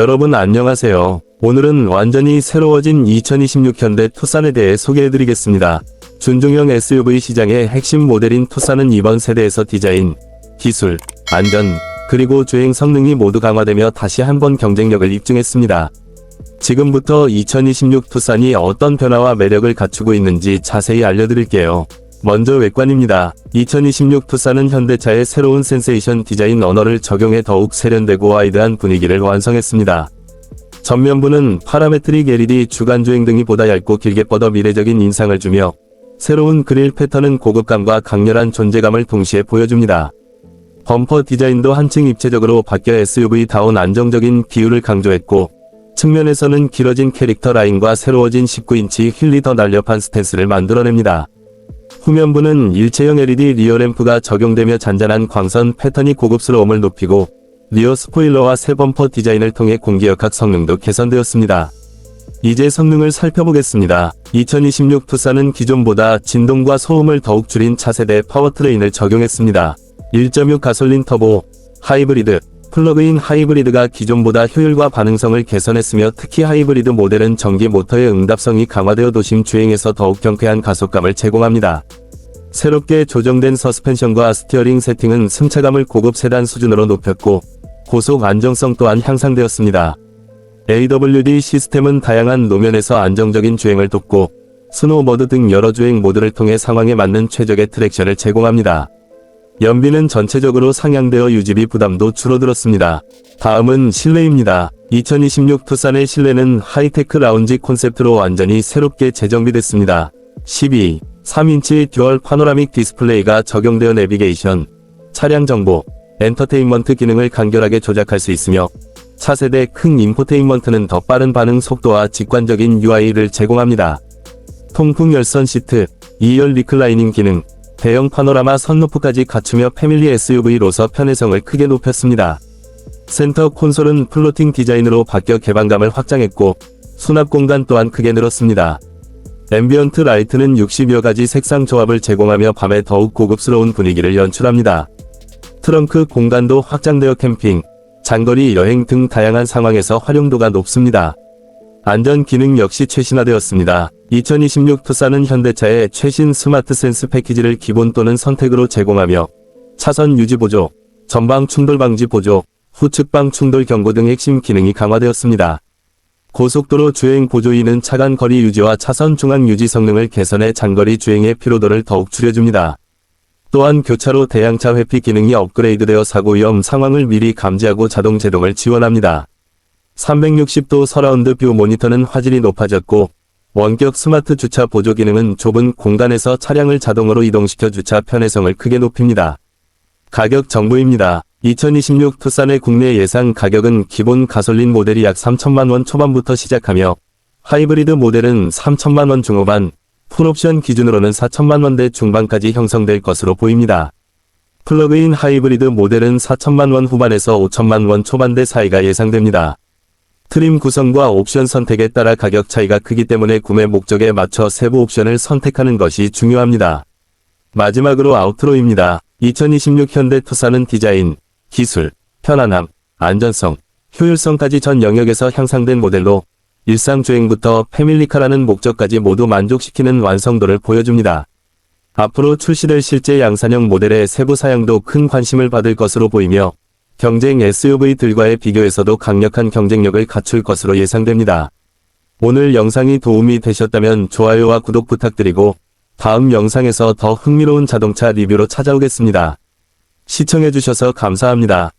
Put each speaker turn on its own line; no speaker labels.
여러분 안녕하세요. 오늘은 완전히 새로워진 2026 현대 투싼에 대해 소개해드리겠습니다. 준중형 SUV 시장의 핵심 모델인 투싼은 이번 세대에서 디자인, 기술, 안전, 그리고 주행 성능이 모두 강화되며 다시 한번 경쟁력을 입증했습니다. 지금부터 2026 투싼이 어떤 변화와 매력을 갖추고 있는지 자세히 알려드릴게요. 먼저 외관입니다. 2026 투싼은 현대차의 새로운 센세이션 디자인 언어를 적용해 더욱 세련되고 와이드한 분위기를 완성했습니다. 전면부는 파라메트릭 LED 주간주행 등이 보다 얇고 길게 뻗어 미래적인 인상을 주며 새로운 그릴 패턴은 고급감과 강렬한 존재감을 동시에 보여줍니다. 범퍼 디자인도 한층 입체적으로 바뀌어 SUV다운 안정적인 기율을 강조했고 측면에서는 길어진 캐릭터 라인과 새로워진 19인치 휠이 더 날렵한 스탠스를 만들어냅니다. 후면부는 일체형 LED 리어 램프가 적용되며 잔잔한 광선 패턴이 고급스러움을 높이고 리어 스포일러와 새 범퍼 디자인을 통해 공기역학 성능도 개선되었습니다. 이제 성능을 살펴보겠습니다. 2026 투싼은 기존보다 진동과 소음을 더욱 줄인 차세대 파워트레인을 적용했습니다. 1.6 가솔린 터보, 하이브리드, 플러그인 하이브리드가 기존보다 효율과 반응성을 개선했으며 특히 하이브리드 모델은 전기 모터의 응답성이 강화되어 도심 주행에서 더욱 경쾌한 가속감을 제공합니다. 새롭게 조정된 서스펜션과 스티어링 세팅은 승차감을 고급 세단 수준으로 높였고 고속 안정성 또한 향상되었습니다. AWD 시스템은 다양한 노면에서 안정적인 주행을 돕고 스노우모드 등 여러 주행 모드를 통해 상황에 맞는 최적의 트랙션을 제공합니다. 연비는 전체적으로 상향되어 유지비 부담도 줄어들었습니다. 다음은 실내입니다. 2026 투싼의 실내는 하이테크 라운지 콘셉트로 완전히 새롭게 재정비됐습니다. 12, 3인치 듀얼 파노라믹 디스플레이가 적용되어 내비게이션, 차량 정보, 엔터테인먼트 기능을 간결하게 조작할 수 있으며 차세대 큰 인포테인먼트는 더 빠른 반응 속도와 직관적인 UI를 제공합니다. 통풍 열선 시트, 2열 리클라이닝 기능, 대형 파노라마 선루프까지 갖추며 패밀리 SUV로서 편의성을 크게 높였습니다. 센터 콘솔은 플로팅 디자인으로 바뀌어 개방감을 확장했고 수납 공간 또한 크게 늘었습니다. 앰비언트 라이트는 60여 가지 색상 조합을 제공하며 밤에 더욱 고급스러운 분위기를 연출합니다. 트렁크 공간도 확장되어 캠핑, 장거리 여행 등 다양한 상황에서 활용도가 높습니다. 안전 기능 역시 최신화되었습니다. 2026 투싼은 현대차의 최신 스마트 센스 패키지를 기본 또는 선택으로 제공하며 차선 유지 보조, 전방 충돌 방지 보조, 후측방 충돌 경고 등 핵심 기능이 강화되었습니다. 고속도로 주행 보조이는 차간 거리 유지와 차선 중앙 유지 성능을 개선해 장거리 주행의 피로도를 더욱 줄여줍니다. 또한 교차로 대양차 회피 기능이 업그레이드되어 사고 위험 상황을 미리 감지하고 자동 제동을 지원합니다. 360도 서라운드 뷰 모니터는 화질이 높아졌고 원격 스마트 주차 보조 기능은 좁은 공간에서 차량을 자동으로 이동시켜 주차 편의성을 크게 높입니다. 가격 정보입니다. 2026 투싼의 국내 예상 가격은 기본 가솔린 모델이 약 3천만 원 초반부터 시작하며 하이브리드 모델은 3천만 원 중후반, 풀옵션 기준으로는 4천만 원대 중반까지 형성될 것으로 보입니다. 플러그인 하이브리드 모델은 4천만 원 후반에서 5천만 원 초반대 사이가 예상됩니다. 트림 구성과 옵션 선택에 따라 가격 차이가 크기 때문에 구매 목적에 맞춰 세부 옵션을 선택하는 것이 중요합니다. 마지막으로 아우트로입니다. 2026 현대 투싼은 디자인, 기술, 편안함, 안전성, 효율성까지 전 영역에서 향상된 모델로 일상 주행부터 패밀리카라는 목적까지 모두 만족시키는 완성도를 보여줍니다. 앞으로 출시될 실제 양산형 모델의 세부 사양도 큰 관심을 받을 것으로 보이며 경쟁 SUV들과의 비교에서도 강력한 경쟁력을 갖출 것으로 예상됩니다. 오늘 영상이 도움이 되셨다면 좋아요와 구독 부탁드리고 다음 영상에서 더 흥미로운 자동차 리뷰로 찾아오겠습니다. 시청해주셔서 감사합니다.